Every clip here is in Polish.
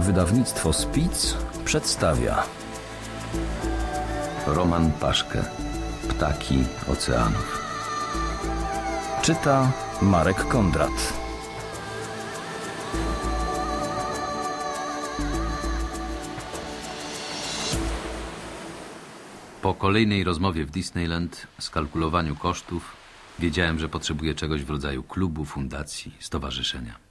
Wydawnictwo Spic przedstawia Roman Paszkę Ptaki Oceanów Czyta Marek Kondrat Po kolejnej rozmowie w Disneyland, skalkulowaniu kosztów, wiedziałem, że potrzebuję czegoś w rodzaju klubu, fundacji, stowarzyszenia.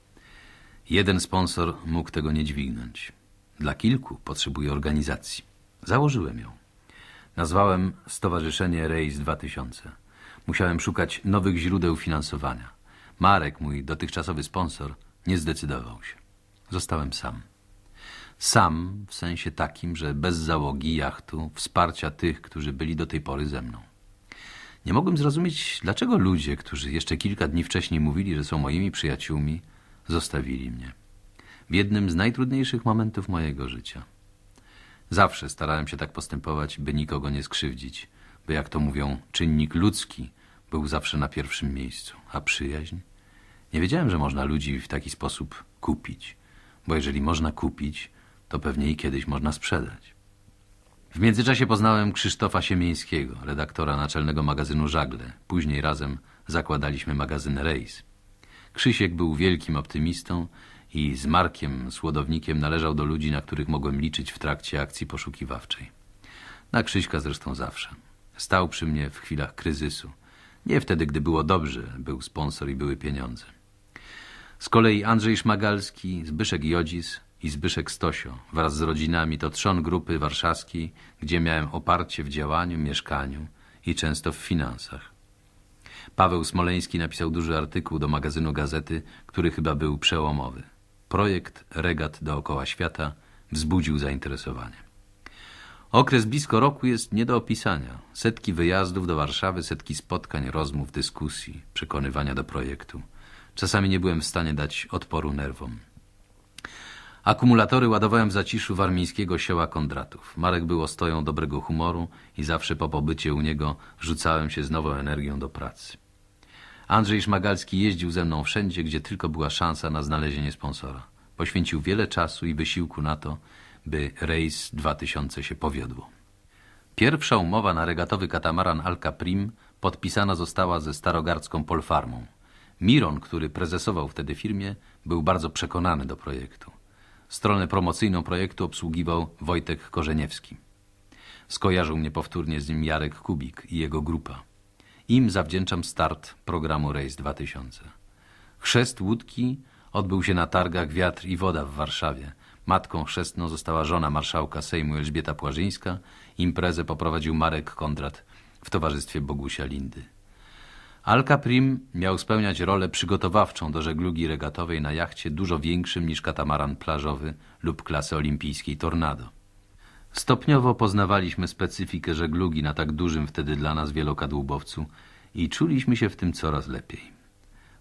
Jeden sponsor mógł tego nie dźwignąć. Dla kilku potrzebuję organizacji. Założyłem ją. Nazwałem Stowarzyszenie Race 2000. Musiałem szukać nowych źródeł finansowania. Marek, mój dotychczasowy sponsor, nie zdecydował się. Zostałem sam. Sam w sensie takim, że bez załogi jachtu, wsparcia tych, którzy byli do tej pory ze mną. Nie mogłem zrozumieć, dlaczego ludzie, którzy jeszcze kilka dni wcześniej mówili, że są moimi przyjaciółmi, zostawili mnie. W jednym z najtrudniejszych momentów mojego życia. Zawsze starałem się tak postępować, by nikogo nie skrzywdzić, by jak to mówią, czynnik ludzki był zawsze na pierwszym miejscu, a przyjaźń? Nie wiedziałem, że można ludzi w taki sposób kupić, bo jeżeli można kupić, to pewnie i kiedyś można sprzedać. W międzyczasie poznałem Krzysztofa Siemieńskiego, redaktora naczelnego magazynu Żagle. Później razem zakładaliśmy magazyn Rejs. Krzysiek był wielkim optymistą i z Markiem Słodownikiem należał do ludzi, na których mogłem liczyć w trakcie akcji poszukiwawczej. Na Krzyśka zresztą zawsze. Stał przy mnie w chwilach kryzysu. Nie wtedy, gdy było dobrze, był sponsor i były pieniądze. Z kolei Andrzej Szmagalski, Zbyszek Jodzis i Zbyszek Stosio wraz z rodzinami to trzon grupy warszawskiej, gdzie miałem oparcie w działaniu, mieszkaniu i często w finansach. Paweł Smoleński napisał duży artykuł do magazynu Gazety, który chyba był przełomowy. Projekt Regat dookoła świata wzbudził zainteresowanie. Okres blisko roku jest nie do opisania. Setki wyjazdów do Warszawy, setki spotkań, rozmów, dyskusji, przekonywania do projektu. Czasami nie byłem w stanie dać odporu nerwom. Akumulatory ładowałem w zaciszu warmińskiego sioła Kondratów. Marek był ostoją dobrego humoru i zawsze po pobycie u niego rzucałem się z nową energią do pracy. Andrzej Szmagalski jeździł ze mną wszędzie, gdzie tylko była szansa na znalezienie sponsora. Poświęcił wiele czasu i wysiłku na to, by Race 2000 się powiodło. Pierwsza umowa na regatowy katamaran Alka Prim podpisana została ze starogardzką Polfarmą. Miron, który prezesował wtedy firmie, był bardzo przekonany do projektu. Stronę promocyjną projektu obsługiwał Wojtek Korzeniewski. Skojarzył mnie powtórnie z nim Jarek Kubik i jego grupa. Im zawdzięczam start programu Race 2000. Chrzest łódki odbył się na targach Wiatr i Woda w Warszawie. Matką chrzestną została żona marszałka Sejmu Elżbieta Płażyńska. Imprezę poprowadził Marek Kondrat w towarzystwie Bogusia Lindy. Alka Prim miał spełniać rolę przygotowawczą do żeglugi regatowej na jachcie dużo większym niż katamaran plażowy lub klasy olimpijskiej Tornado. Stopniowo poznawaliśmy specyfikę żeglugi na tak dużym wtedy dla nas wielokadłubowcu i czuliśmy się w tym coraz lepiej.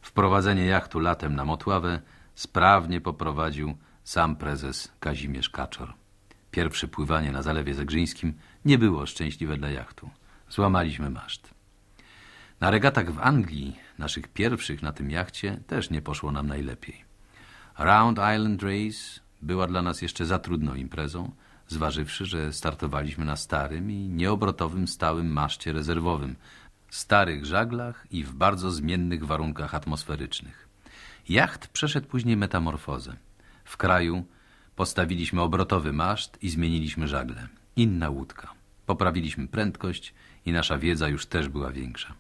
Wprowadzenie jachtu latem na Motławę sprawnie poprowadził sam prezes Kazimierz Kaczor. Pierwsze pływanie na Zalewie Zegrzyńskim nie było szczęśliwe dla jachtu. Złamaliśmy maszt. Na regatach w Anglii, naszych pierwszych na tym jachcie, też nie poszło nam najlepiej. Round Island Race była dla nas jeszcze za trudną imprezą, zważywszy, że startowaliśmy na starym i nieobrotowym stałym maszcie rezerwowym, starych żaglach i w bardzo zmiennych warunkach atmosferycznych. Jacht przeszedł później metamorfozę. W kraju postawiliśmy obrotowy maszt i zmieniliśmy żagle. Inna łódka. Poprawiliśmy prędkość i nasza wiedza już też była większa.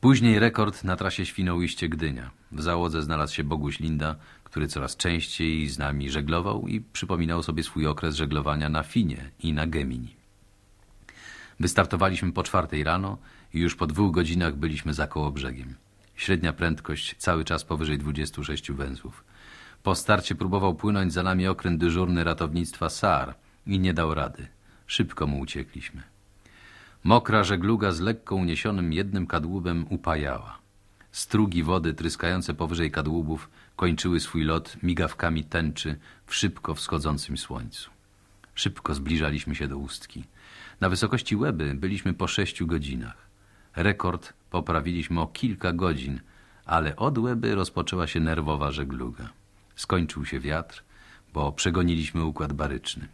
Później rekord na trasie Świnoujście-Gdynia. W załodze znalazł się Boguś Linda, który coraz częściej z nami żeglował i przypominał sobie swój okres żeglowania na Finie i na Gemini. Wystartowaliśmy po czwartej rano i już po dwóch godzinach byliśmy za koło brzegiem. Średnia prędkość cały czas powyżej 26 węzłów. Po starcie próbował płynąć za nami okręt dyżurny ratownictwa SAR i nie dał rady. Szybko mu uciekliśmy. Mokra żegluga z lekko uniesionym jednym kadłubem upajała. Strugi wody tryskające powyżej kadłubów kończyły swój lot migawkami tęczy w szybko wschodzącym słońcu. Szybko zbliżaliśmy się do ustki. Na wysokości Łeby byliśmy po sześciu godzinach. Rekord poprawiliśmy o kilka godzin, ale od Łeby rozpoczęła się nerwowa żegluga. Skończył się wiatr, bo przegoniliśmy układ baryczny.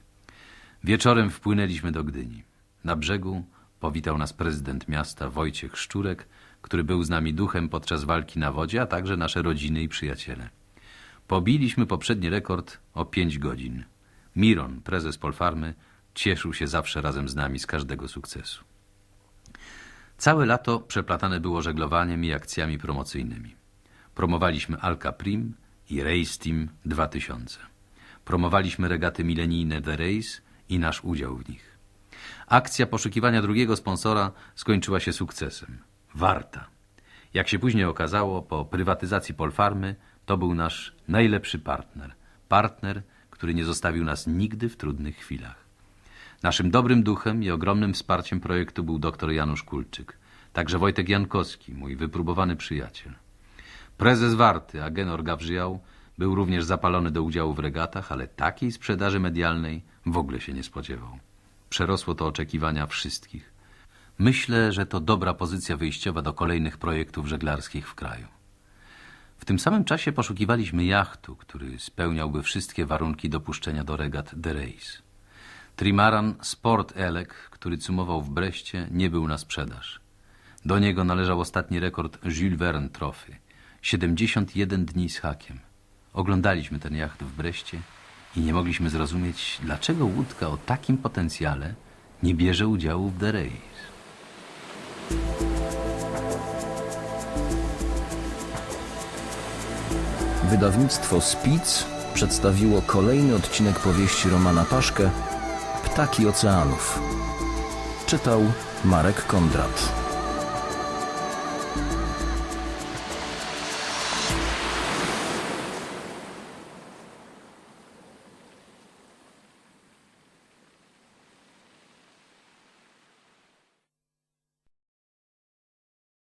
Wieczorem wpłynęliśmy do Gdyni. Na brzegu powitał nas prezydent miasta Wojciech Szczurek, który był z nami duchem podczas walki na wodzie, a także nasze rodziny i przyjaciele. Pobiliśmy poprzedni rekord o pięć godzin. Miron, prezes Polfarmy, cieszył się zawsze razem z nami z każdego sukcesu. Całe lato przeplatane było żeglowaniem i akcjami promocyjnymi. Promowaliśmy Alka Prim i Race Team 2000. Promowaliśmy regaty milenijne The Race i nasz udział w nich. Akcja poszukiwania drugiego sponsora skończyła się sukcesem. Warta. Jak się później okazało, po prywatyzacji Polfarmy to był nasz najlepszy partner. Partner, który nie zostawił nas nigdy w trudnych chwilach. Naszym dobrym duchem i ogromnym wsparciem projektu był dr Janusz Kulczyk, także Wojtek Jankowski, mój wypróbowany przyjaciel. Prezes Warty, Agenor Gawrzyjał, był również zapalony do udziału w regatach, ale takiej sprzedaży medialnej w ogóle się nie spodziewał. Przerosło to oczekiwania wszystkich. Myślę, że to dobra pozycja wyjściowa do kolejnych projektów żeglarskich w kraju. W tym samym czasie poszukiwaliśmy jachtu, który spełniałby wszystkie warunki dopuszczenia do regat The Race. Trimaran Sport Elek, który cumował w Breście, nie był na sprzedaż. Do niego należał ostatni rekord Jules Verne Trophy. 71 dni z hakiem. Oglądaliśmy ten jacht w Breście i nie mogliśmy zrozumieć, dlaczego łódka o takim potencjale nie bierze udziału w The Race. Wydawnictwo Spic przedstawiło kolejny odcinek powieści Romana Paszkę Ptaki Oceanów. Czytał Marek Kondrat.